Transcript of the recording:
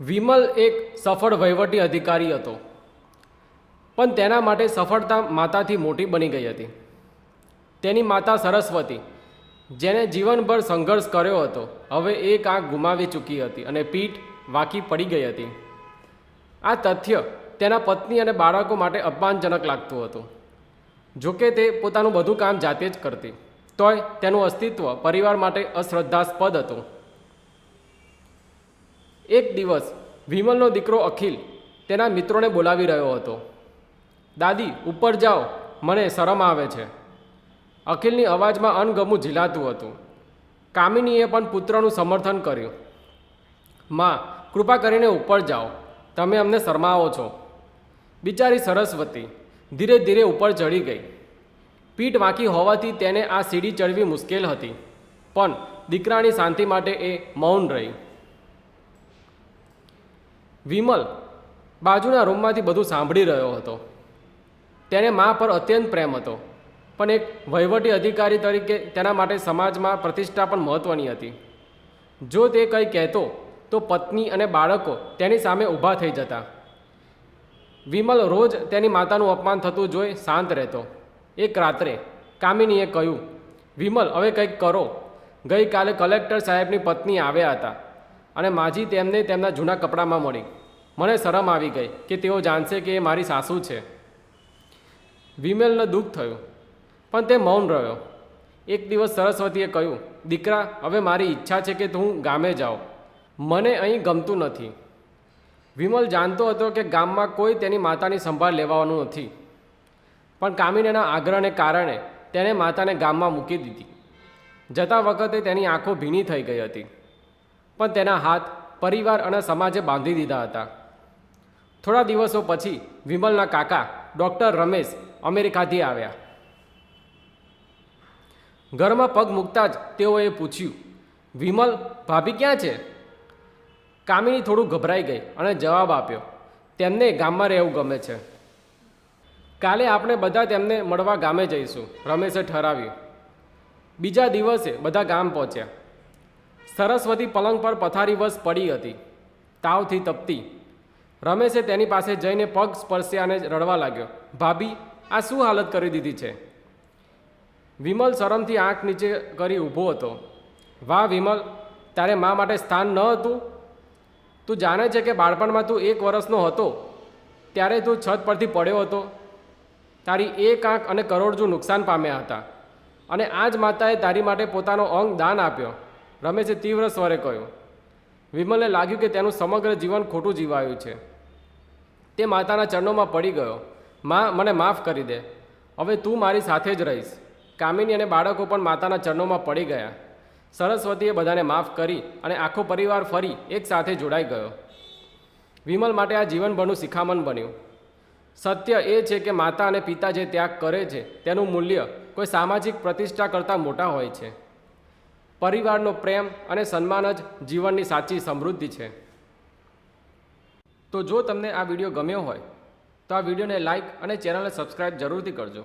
વિમલ એક સફળ વહીવટી અધિકારી હતો. પણ તેના માટે સફળતા માતાથી મોટી બની ગઈ હતી. તેની માતા સરસ્વતી, જેણે જીવનભર સંઘર્ષ કર્યો હતો, હવે એક આંખ ગુમાવી ચૂકી હતી અને પીઠ વાંકી પડી ગઈ હતી. આ તથ્ય તેના પત્ની અને બાળકો માટે અપમાનજનક લાગતું હતું. જોકે તે પોતાનું બધું કામ જાતે જ કરતી, તોય તેનું અસ્તિત્વ પરિવાર માટે અશ્રદ્ધાસ્પદ હતું. એક દિવસ વિમલનો દીકરો અખિલ તેના મિત્રોને બોલાવી રહ્યો હતો. દાદી, ઉપર જાઓ, મને શરમ આવે છે. અખિલની અવાજમાં અણગમું ઝીલાતું હતું. કામિનીએ પણ પુત્રનું સમર્થન કર્યું. માં, કૃપા કરીને ઉપર જાઓ. તમે અમને શરમાવો છો. બિચારી સરસ્વતી ધીરે ધીરે ઉપર ચડી ગઈ. પીઠ વાંકી હોવાથી તેને આ સીડી ચડવી મુશ્કેલ હતી. પણ દીકરાની શાંતિ માટે એ મૌન રહી. વિમલ બાજુના રૂમમાંથી બધું સાંભળી રહ્યો હતો. તેને મા પર અત્યંત પ્રેમ હતો, પણ એક વહીવટી અધિકારી તરીકે તેના માટે સમાજમાં પ્રતિષ્ઠા પણ મહત્ત્વની હતી. જો તે કંઈ કહેતો, તો પત્ની અને બાળકો તેની સામે ઊભા થઈ જતા. વિમલ રોજ તેની માતાનું અપમાન થતું જોઈ શાંત રહેતો. એક રાત્રે કામિનીએ કહ્યું, વિમલ, હવે કંઈક કરો. ગઈકાલે કલેક્ટર સાહેબની પત્ની આવ્યા હતા. અને માજી તેમને તેમના જૂના કપડામાં મળી. મને શરમ આવી ગઈ કે તેઓ જાણશે કે એ મારી સાસુ છે. વિમેલને દુઃખ થયું, પણ તે મૌન રહ્યો. એક દિવસ સરસ્વતીએ કહ્યું, દીકરા, હવે મારી ઈચ્છા છે કે તું ગામે જાઓ. મને અહીં ગમતું નથી. વિમલ જાણતો હતો કે ગામમાં કોઈ તેની માતાની સંભાળ લેવાનું નથી. પણ કામિનીના આગ્રહને કારણે તેણે માતાને ગામમાં મૂકી દીધી. જતા વખતે તેની આંખો ભીની થઈ ગઈ હતી. પણ તેના હાથ પરિવાર અને સમાજે બાંધી દીધા હતા. થોડા દિવસો પછી વિમલના કાકા ડૉક્ટર રમેશ અમેરિકાથી આવ્યા. ઘરમાં પગ મૂકતા જ તેઓએ પૂછ્યું, વિમલ, ભાભી ક્યાં છે? કામિની થોડું ગભરાઈ ગઈ અને જવાબ આપ્યો, તેમને ગામમાં રહેવું ગમે છે. કાલે આપણે બધા તેમને મળવા ગામે જઈશું, રમેશે ઠરાવ્યું. બીજા દિવસે બધા ગામ પહોંચ્યા. સરસ્વતી પલંગ પર પથારીવશ પડી હતી. તાવથી તપતી. રમેશે તેની પાસે જઈને પગ સ્પર્શ્યા અને રડવા લાગ્યો. ભાભી, આ શું હાલત કરી દીધી છે? વિમલ શરમથી આંખ નીચે કરી ઊભો હતો. વાહ વિમલ, તારે મા માટે સ્થાન ન હતું? તું જાણે છે કે બાળપણમાં તું એક વર્ષનો હતો. ત્યારે તું છત પરથી પડ્યો હતો. તારી એક આંખ અને કરોડજું નુકસાન પામ્યા હતા. અને આ જ માતાએ તારી માટે પોતાનો અંગ દાન આપ્યો. રમેશે તીવ્ર સ્વરે કહ્યું, વિમલને લાગ્યું કે તેનું સમગ્ર જીવન ખોટું જીવાયું છે. તે માતાના ચરણોમાં પડી ગયો. માં, મને માફ કરી દે. હવે તું મારી સાથે જ રહીશ. કામિની અને બાળકો પણ માતાના ચરણોમાં પડી ગયા. સરસ્વતીએ બધાને માફ કરી અને આખો પરિવાર ફરી એકસાથે જોડાઈ ગયો. વિમલ માટે આ જીવનભરનું શિખામણ બન્યું. સત્ય એ છે કે માતા અને પિતા જે ત્યાગ કરે છે, તેનું મૂલ્ય કોઈ સામાજિક પ્રતિષ્ઠા કરતાં મોટા હોય છે. પરિવારનો પ્રેમ અને સન્માન જ જીવનની સાચી સમૃદ્ધિ છે. તો જો તમને આ વીડિયો ગમ્યો હોય, તો આ વિડીયોને લાઇક અને ચેનલને સબસ્ક્રાઈબ જરૂરથી કરજો.